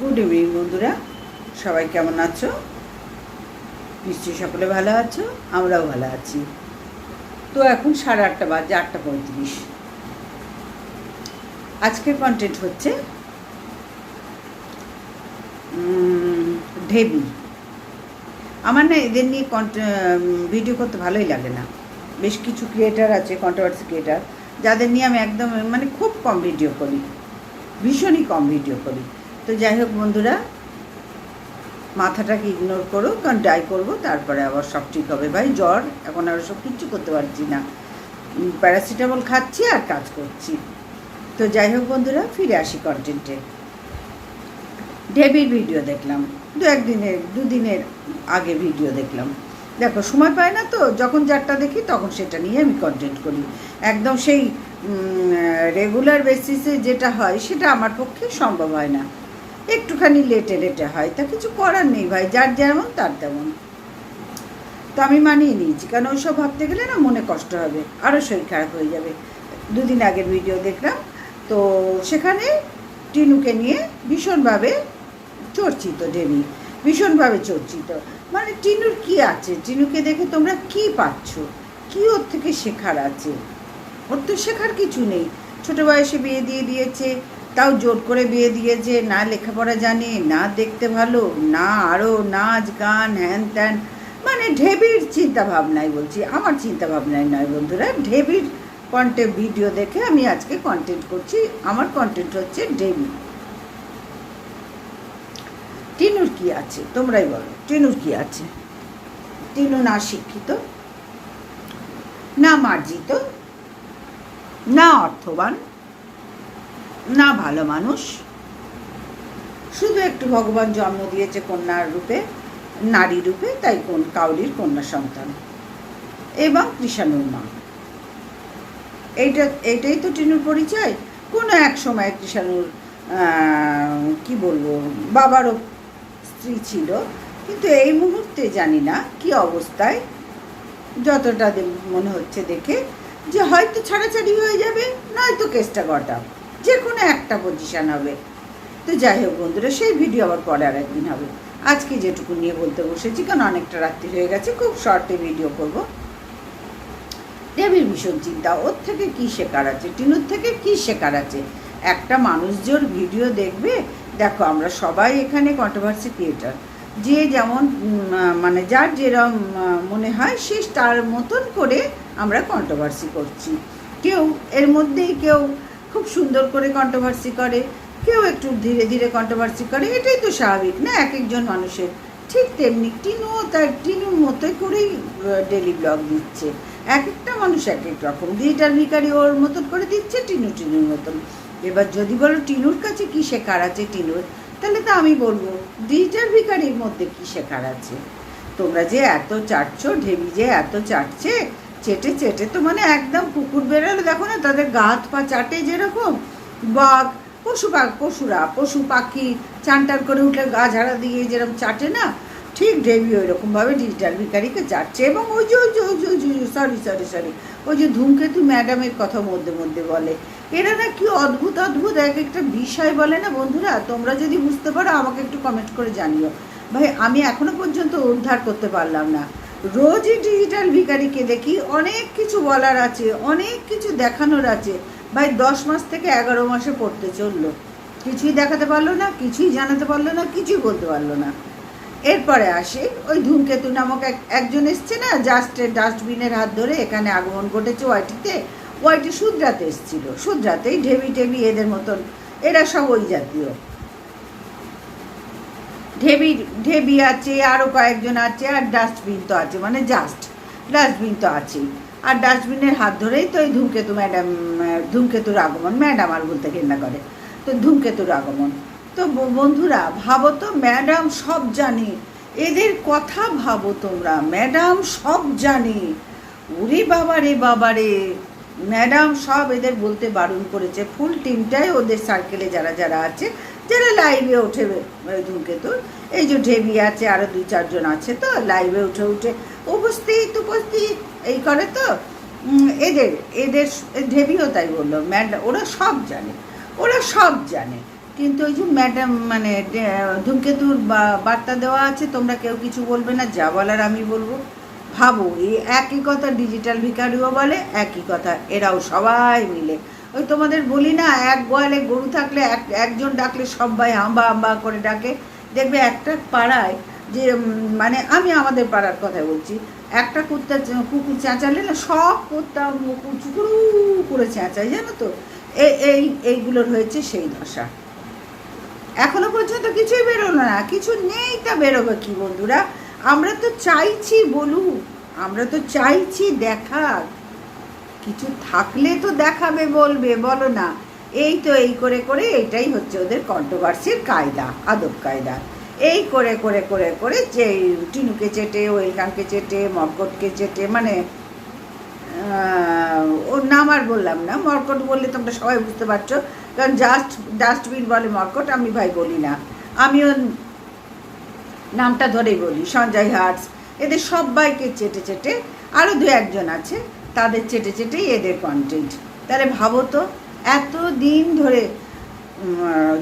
Good evening বন্ধুরা। সবাই কেমন আছো? নিশ্চয়ই সকলে ভালো আছো, আমরাও ভালো আছি। তো এখন সাড়ে আটটা বাজে, আটটা পঁয়ত্রিশ। আজকের কন্টেন্ট হচ্ছে ঢেবি। আমার না এদের নিয়ে কন্ট ভিডিও করতে ভালোই লাগে না। বেশ কিছু ক্রিয়েটার আছে কন্ট্রোভার্সি ক্রিয়েটার যাদের নিয়ে আমি একদম মানে খুব কম ভিডিও করি। ভীষণই কম ভিডিও করি। তো যাই হোক বন্ধুরা, মাথাটাকে ইগনোর করো, কারণ ডাই করব, তারপরে আবার সব ঠিক হবে। ভাই, জ্বর, এখন আর সব কিচ্ছু করতে পারছি না। প্যারাসিটামল খাচ্ছি আর কাজ করছি। তো যাই হোক বন্ধুরা, ফিরে আসি কন্টেন্টে ডেবির ভিডিও দেখলাম। দু একদিনের, দুদিনের আগে ভিডিও দেখলাম। দেখো, সময় পায় না তো, যখন যারটা দেখি তখন সেটা নিয়ে আমি কন্টেন্ট করি। একদম সেই রেগুলার বেসিসে যেটা হয়, সেটা আমার পক্ষে সম্ভব হয় না। একটুখানি লেটে লেটে হয়। তা কিছু করার নেই ভাই, যার যেমন তার তেমন। তো আমি মানিয়ে নিয়েছি, কারণ ওইসব ভাবতে গেলে না মনে কষ্ট হবে আরও শরীর খারাপ হয়ে যাবে। দুদিন আগের ভিডিও দেখলাম, তো সেখানে টিনুকে নিয়ে ভীষণভাবে চর্চিত দেবী, ভীষণভাবে চর্চিত। মানে টিনুর কি আছে? টিনুকে দেখে তোমরা কি পাচ্ছ? কি ওর থেকে শেখার আছে? ওর তো শেখার কিছু নেই। ছোটো বয়সে বিয়ে দিয়ে দিয়েছে তাও জোর করে বিয়ে দিয়েছে, না লেখাপড়া জানে, না দেখতে ভালো, না আরও নাচ, গান, হ্যান ত্যান মানে ঢেবির চিন্তা ভাবনায় বলছি। আমার চিন্তা ভাবনায় নয় বন্ধুরা, ঢেবির কন্টেন্ট ভিডিও দেখে আমি আজকে কন্টেন্ট করছি। আমার কন্টেন্ট হচ্ছে ঢেবি। টিনুর কি আছে? তোমরাই বলো, টিনুর কি আছে? টিনু না শিক্ষিত, না মার্জিত, না অর্থবান না ভালো মানুষ। শুধু একটু ভগবান জন্ম দিয়েছে কন্যার রূপে, নারী রূপে, তাই কোন কাউরির কন্যা সন্তান। এবং কৃষাণুর মা। এইটা, এইটাই তো টিনুর পরিচয়। কোনো এক সময় কৃষাণুর কি বলব, বাবারও স্ত্রী ছিল। কিন্তু এই মুহূর্তে জানি না কি অবস্থায়। যতটা মনে হচ্ছে দেখে যে হয়তো ছাড়াছাড়ি হয়ে যাবে, নয়তো কেসটা ঘটা যে কোনো একটা পজিশান হবে। তো যাই হোক বন্ধুরা, সেই ভিডিও আবার পরে আর একদিন হবে। আজকে যেটুকু নিয়ে বলতে বসেছি, কারণ অনেকটা রাত্রি হয়ে গেছে, খুব শর্টে ভিডিও করব। দেবীর ভীষণ চিন্তা, ওর থেকে কি শেখার আছে? টিনুর থেকে কি শেখার আছে? একটা মানুষ জোর ভিডিও দেখবে, দেখো আমরা সবাই এখানে কন্ট্রোভার্সি ক্রিয়েটার যে যেমন মানে যার যেরম মনে হয়, সে তার মতন করে আমরা কন্ট্রোভার্সি করছি। কেউ, এর মধ্যেই কেউ খুব সুন্দর করে কন্ট্রোভার্সি করে, কেউ একটু ধীরে ধীরে কন্ট্রোভার্সি করে, এটাই তো স্বাভাবিক, না? এক একজন মানুষের। ঠিক তেমনি টিনুও তার টিনুর মতোই করেই ডেলি ব্লগ দিচ্ছে। এক একটা মানুষ এক এক রকম। ডিজিটাল ভিকারি ওর মতন করে দিচ্ছে, টিনু টিনুর মতন। এবার যদি বলো টিনুর কাছে কী শেখার আছে টিনুর, তাহলে তো আমি বলব ডিজিটাল ভিকারির মধ্যে কী শেখার আছে? তোমরা যে এত চাটছো, ঢেবি যে এত চাটছে চেটে চেটে তো মানে একদম কুকুর বেরোলে দেখো না, তাদের গাত পা চাটে যেরকম, বাঘ, পশু পাখ পশুরা, পশু পাখি চানটান করে উঠলে গা ঝাড়া দিয়ে যেরকম চাটে না, ঠিক ডেবি ওই রকমভাবে ডিজিটাল ভিকারিকে চাটছে এবং ওই যে ওই যে ওই যে ওই যে সরি সরি সরি ওই যে ধূমকেতু ম্যাডামের কথা মধ্যে মধ্যে বলে। এরা না কি অদ্ভুত অদ্ভুত, এক একটা বিষয় বলে না বন্ধুরা? তোমরা যদি বুঝতে পারো আমাকে একটু কমেন্ট করে জানিও। ভাই, আমি এখনও পর্যন্ত উদ্ধার করতে পারলাম না। রোজই ডিজিটাল ভিকারিকে দেখি, অনেক কিছু বলার আছে, অনেক কিছু দেখানোর আছে। ভাই, দশ মাস থেকে এগারো মাসে পড়তে চলল। কিছুই দেখাতে পারল না, কিছুই জানাতে পারল না, কিছুই বলতে পারল না। এরপরে আসে ওই ধূমকেতু নামক এক, একজন এসছে না জাস্টের ডাস্টবিনের হাত ধরে এখানে আগমন ঘটেছে ওয়াইটিতে। ওয়াইটি শুধরাতে এসছিল। শুধরাতেই ঢেবি টেবি এদের মতন, এরা সব ওই জাতীয়। ঢেবি ঢেবি আছে আরও কয়েকজন আছে, আর ডাস্টবিন তো আছে মানে জাস্ট ডাস্টবিন তো আছেই। আর ডাস্টবিনের হাত ধরেই তো এই ধূমকেতু ম্যাডাম ধূমকেতুর আগমন ম্যাডাম আর বলতে ঘেন্না করে। তো ধূমকেতুর আগমন। তো বন্ধুরা, ভাবো তো ম্যাডাম সব জানে। এদের কথা ভাবো তোমরা ম্যাডাম সব জানে। ওরে বাবা রে বাবা রে। ম্যাডাম সব এদের বলতে বারণ করেছে। ফুল টিমটাই ওদের সার্কেলে যারা যারা আছে যারা লাইভে ওঠে ওই ধূমকেতুর এই যে ঢেবি আছে আরও দুই, চারজন আছে তো, লাইভে উঠে উঠে উপস্থিত উপস্থিত, এই করে তো। এদের এদের ঢেবিও তাই বলল, ম্যাড, ওরা সব জানে, ওরা সব জানে। কিন্তু ওই যে ম্যাডাম মানে ধূমকেতুর বার্তা দেওয়া আছে, তোমরা কেউ কিছু বলবে না, যা বলার আমি বলব। ভাবো, এই একই কথা ডিজিটাল ভিকারিও বলে, একই কথা এরাও সবাই মিলে। ওই তোমাদের বলি না, এক গোয়ালে গরু থাকলে এক, একজন ডাকলে সবাই হাম্বা হাম্বা করে ডাকে। দেখবে একটা পাড়ায় যে মানে আমি আমাদের পাড়ার কথা বলছি, একটা কুত্তা কুকুর চেঁচালে না সব কুত্তা চুকুরু করে চেঁচায়, জানো তো? এই এই, এইগুলোর হয়েছে সেই দশা। এখনও পর্যন্ত কিছুই বেরোলো না, কিছু নেই তা বেরোবে কি বন্ধুরা? আমরা তো চাইছি বলুক, আমরা তো চাইছি দেখাক। কিছু থাকলে তো দেখাবে, বলবে, বলো না। এই তো এই করে করে এটাই হচ্ছে ওদের কন্ট্রোভার্সির কায়দা, আদব কায়দা। এই করে করে করে করে যে টিনুকে চেটে, ওয়েলকামকে চেটে, মর্কটকে চেটে মানে ওর নাম আর বললাম না। মর্কট বললে তোমরা সবাই বুঝতে পারছ, কারণ জাস্ট ডাস্টবিন বলে মর্কট, আমি ভাই বলি না। আমিও নামটা ধরেই বলি, সঞ্জয় হার্টস। এদের সবাইকে চেটে চেটে আরও দু একজন আছে। তাদের চেটে চেটেই এদের কন্টেন্ট তাহলে ভাবো তো এত দিন ধরে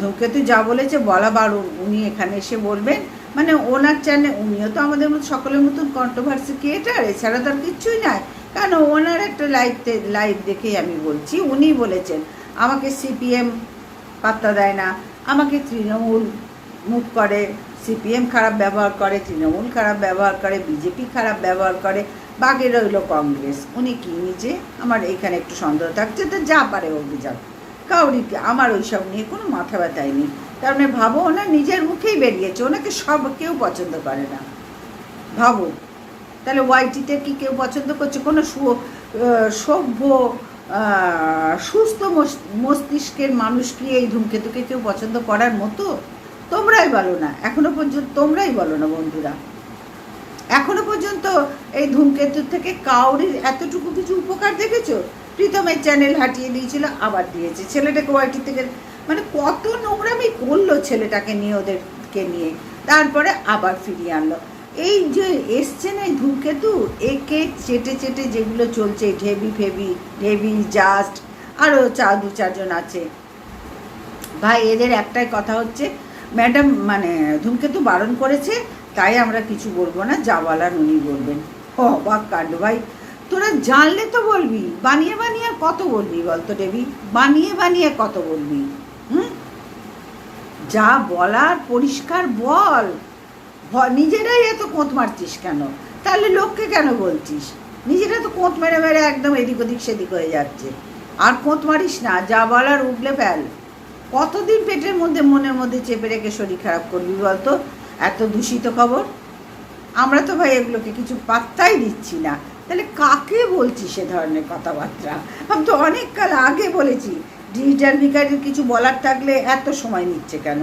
ধূমকেতু যা বলেছে বলা বারণ। উনি এখানে এসে বলবেন মানে ওনার চ্যানেল উনিও তো আমাদের মতো সকলের মতন কন্ট্রোভার্সি ক্রিয়েটার এছাড়া তো আর কিচ্ছুই নাই। কেন ওনার একটা লাইভ লাইভ দেখেই আমি বলছি, উনি বলেছেন, আমাকে সিপিএম পাত্তা দেয় না, আমাকে তৃণমূল মুখ করে। সিপিএম খারাপ ব্যবহার করে, তৃণমূল খারাপ ব্যবহার করে বিজেপি খারাপ ব্যবহার করে। বাগে রইল কংগ্রেস। উনি কি নিজে? আমার এখানে একটু সন্দেহ থাকছে, তো যা পারে অভিযোগ। কাউরি আমার ওইসব নিয়ে কোনো মাথা ব্যথাই নেই। তার মানে ভাবো, ওনার নিজের মুখেই বেরিয়েছে, ওনাকে সব কেউ পছন্দ করে না। ভাবো, তাহলে ওয়াইটিতে কি কেউ পছন্দ করছে? কোনো সভ্য সুস্থ মস- মস্তিষ্কের মানুষ কি এই ধূমকেতুকে কেউ পছন্দ করার মতো? তোমরাই বলো না, এখনও পর্যন্ত তোমরাই বলো না, বন্ধুরা। এখনও পর্যন্ত এই ধূমকেতুর থেকে কাউরির এতটুকু কিছু উপকার দেখেছ? প্রীতমের চ্যানেল হাটিয়ে দিয়েছিল, আবার দিয়েছে। ছেলেটাকে ওয়াইটি থেকে মানে কত নোংরামি করল ছেলেটাকে নিয়ে, ওদেরকে নিয়ে। তারপরে আবার ফিরিয়ে আনলো। এই যে এসছে না এই ধূমকেতু, একে চেটে চেটে যেগুলো চলছে, ঢেবি ফেবি, ঢেবি জাস্ট আরও চা, দু চারজন আছে। ভাই, এদের একটাই কথা হচ্ছে, ম্যাডাম মানে ধূমকেতু বারণ করেছে তাই আমরা কিছু বলব না, যা বলার উনি বলবেন। ও অবাক কাণ্ড ভাই। তোরা জানলে তো বলবি, বানিয়ে বানিয়ে কত বলবি বলতো দেবী? বানিয়ে বানিয়ে কত বলবি? হুম? যা বলার পরিষ্কার বল। নিজেরাই এত কোঁত মারছিস কেন? তাহলে লোককে কেন বলছিস? নিজেরা তো কোঁত মেরে মেরে একদম এদিক ওদিক সেদিক হয়ে যাচ্ছে। আর কোঁত মারিস না, যা বলার উগলে ফেল। কতদিন পেটের মধ্যে মনের মধ্যে চেপে রেখে শরীর খারাপ করবি বলতো? এত দূষিত খবর? আমরা তো ভাই এগুলোকে কিছু পাত্তাই দিচ্ছি না। তাহলে কাকে বলছি সে ধরনের কথাবার্তা? আমি তো অনেক কাল আগে বলেছি, ডিজিটাল ভিকারির কিছু বলার থাকলে এত সময় নিচ্ছে কেন?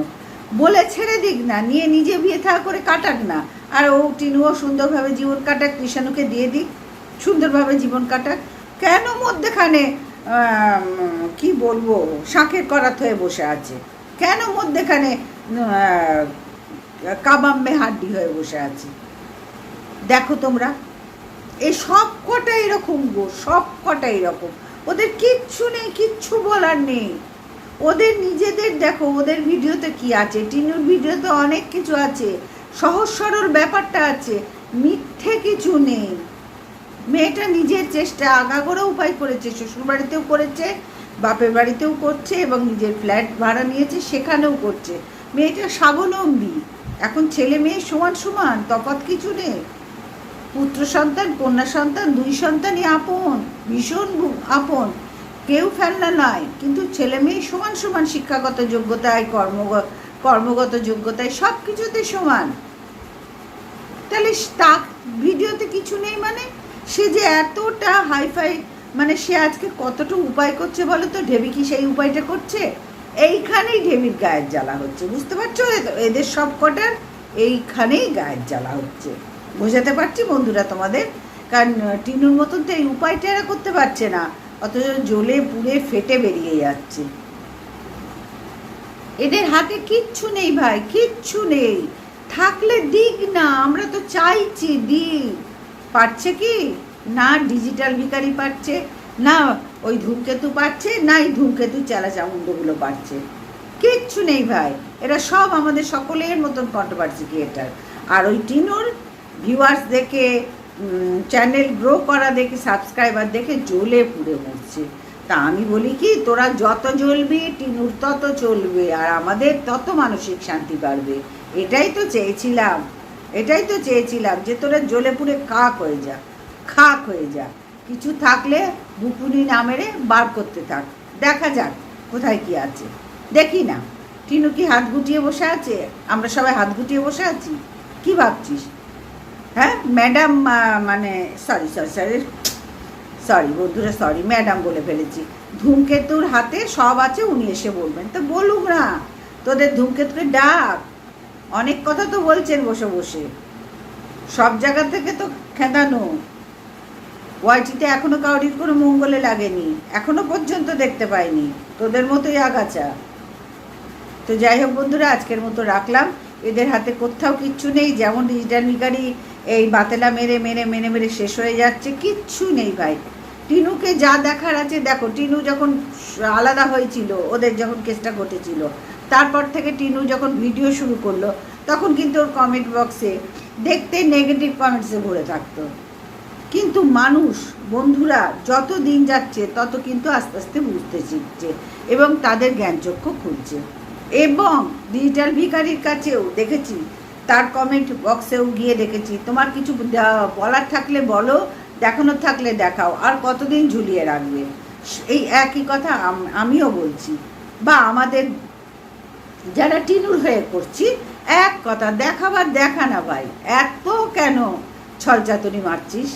বলে ছেড়ে দিক না, নিয়ে নিজে বিয়ে থা করে কাটাক না। আর ও, টিনুও সুন্দরভাবে জীবন কাটাক কৃষাণুকে দিয়ে দিক, সুন্দরভাবে জীবন কাটাক। কেন মধ্যেখানে কি বলব শাঁখের করাত হয়ে বসে আছে? কেন মধ্যেখানে কাবাম্বে হাড্ডি হয়ে বসে আছে। দেখো তোমরা এই সব কটা এরকম গো, সব কটা এরকম। ওদের কিচ্ছু নেই, কিচ্ছু বলার নেই। ওদের নিজেদের দেখো, ওদের ভিডিওতে কি আছে? টিনুর ভিডিওতে অনেক কিছু আছে। সহজ সরল ব্যাপারটা আছে। মিথ্যে কিছু নেই। মেয়েটা নিজের চেষ্টা আগাগোড়া উপায় করেছে শ্বশুর বাড়িতেও করেছে, বাপের বাড়িতেও করছে এবং নিজের ফ্ল্যাট ভাড়া নিয়েছে, সেখানেও করছে। মেয়েটা স্বাবলম্বী। এখন ছেলে মেয়ে সমান সমান, তফাৎ কিছু নেই। পুত্র সন্তান, কন্যা সন্তান, দুই সন্তানই আপন, ভীষণ আপন। কেউ ফেলনা নয় কিন্তু ছেলে মেয়ে সমান সমান শিক্ষাগত যোগ্যতায় কর্মগত কর্মগত যোগ্যতায় সব কিছুতে সমান। তাহলে তা ভিডিওতে কিছু নেই মানে? সে যে এতটা হাইফাই মানে সে আজকে কতটা উপায় করছে বলো তো? ঢেবি কি সেই উপায়টা করছে? এইখানেই ঢেবির গায়ের জ্বালা হচ্ছে, বুঝতে পারছ? এদের সব কটার এইখানেই গায়ের জ্বালা হচ্ছে। বোঝাতে পারছি বন্ধুরা তোমাদের? কারণ টিনুর মতন তো এই উপায়টা এরা করতে পারছে না, অথচ জ্বলে পুড়ে ফেটে বেরিয়ে যাচ্ছে। এদের হাতে কিচ্ছু নেই ভাই, কিচ্ছু নেই। থাকলে দিক না, আমরা তো চাইছি, দিক। পারছে কি? না, ডিজিটাল ভিকারি পারছে, না ওই ধূমকেতু পাচ্ছে না এই ধূমকেতু চেলা চামুন্ডগুলো পাচ্ছে কিচ্ছু নেই ভাই, এরা সব আমাদের সকলের মতন কন্ট্রোভার্সি ক্রিয়েটার আর ওই টিনুর ভিউয়ার্স দেখে চ্যানেল গ্রো করা দেখে সাবস্ক্রাইবার দেখে জ্বলে পুড়ে মরছে। তা আমি বলি কি, তোরা যত জ্বলবি, টিনুর তত চলবে, আর আমাদের তত মানসিক শান্তি বাড়বে। এটাই তো চেয়েছিলাম, এটাই তো চেয়েছিলাম যে তোরা জ্বলে পুড়ে কাক হয়ে যা, খাক হয়ে যা। কিছু থাকলে বুকুনি না মেরে বার করতে থাক। দেখা যাক কোথায় কি আছে। দেখি না, টিনু কি হাত গুটিয়ে বসে আছে? আমরা সবাই হাত গুটিয়ে বসে আছি। কি ভাবছিস? হ্যাঁ ম্যাডাম মানে সরি সরি সরি সরি বন্ধুরা সরি ম্যাডাম বলে ফেলেছি। ধূমকেতুর হাতে সব আছে, উনি এসে বলবেন। তো বলুক না, তোদের ধূমকেতুকে ডাক। অনেক কথা তো বলছেন বসে বসে। সব জায়গা থেকে তো খেদানো। ওয়াইটিতে এখনও কাউরির কোনো মঙ্গলে লাগেনি, এখনও পর্যন্ত দেখতে পাইনি, তোদের মতোই আগাছা। তো যাই হোক বন্ধুরা, আজকের মতো রাখলাম। এদের হাতে কোথাও কিচ্ছু নেই, যেমন ডিজিটাল মিকারি এই বাতেলা মেরে মেরে মেরে মেরে শেষ হয়ে যাচ্ছে, কিচ্ছু নেই ভাই। টিনুকে যা দেখার আছে, দেখো, টিনু যখন আলাদা হয়েছিল, ওদের যখন কেসটা ঘটেছিল, তারপর থেকে টিনু যখন ভিডিও শুরু করল, তখন কিন্তু ওর কমেন্ট বক্সে দেখতে নেগেটিভ কমেন্টসে ভরে থাকতো। কিন্তু মানুষ, বন্ধুরা যত দিন যাচ্ছে, তত কিন্তু আস্তে আস্তে বুঝতে শিখছে এবং তাদের জ্ঞানচক্ষু খুলছে। এবং ডিজিটাল ভিকারির কাছেও দেখেছি, তার কমেন্ট বক্সেও গিয়ে দেখেছি, তোমার কিছু বলার থাকলে বলো, দেখানোর থাকলে দেখাও, আর কতদিন ঝুলিয়ে রাখবে? এই একই কথা আমিও বলছি। বা আমাদের যারা টিনুর হয়ে করছি, এক কথা দেখাবার দেখা না ভাই, এত কেন ছলচাতুরি মারছিস?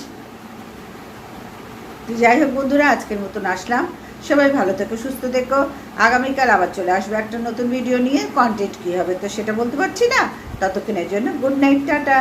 যাই হোক বন্ধুরা, আজকের মতন আসলাম। সবাই ভালো থেকো, সুস্থ থেকো। আগামীকাল আবার চলে আসবে একটা নতুন ভিডিও নিয়ে। কন্টেন্ট কী হবে তো সেটা বলতে পারছি না। ততক্ষণের জন্য গুড নাইট টাটা।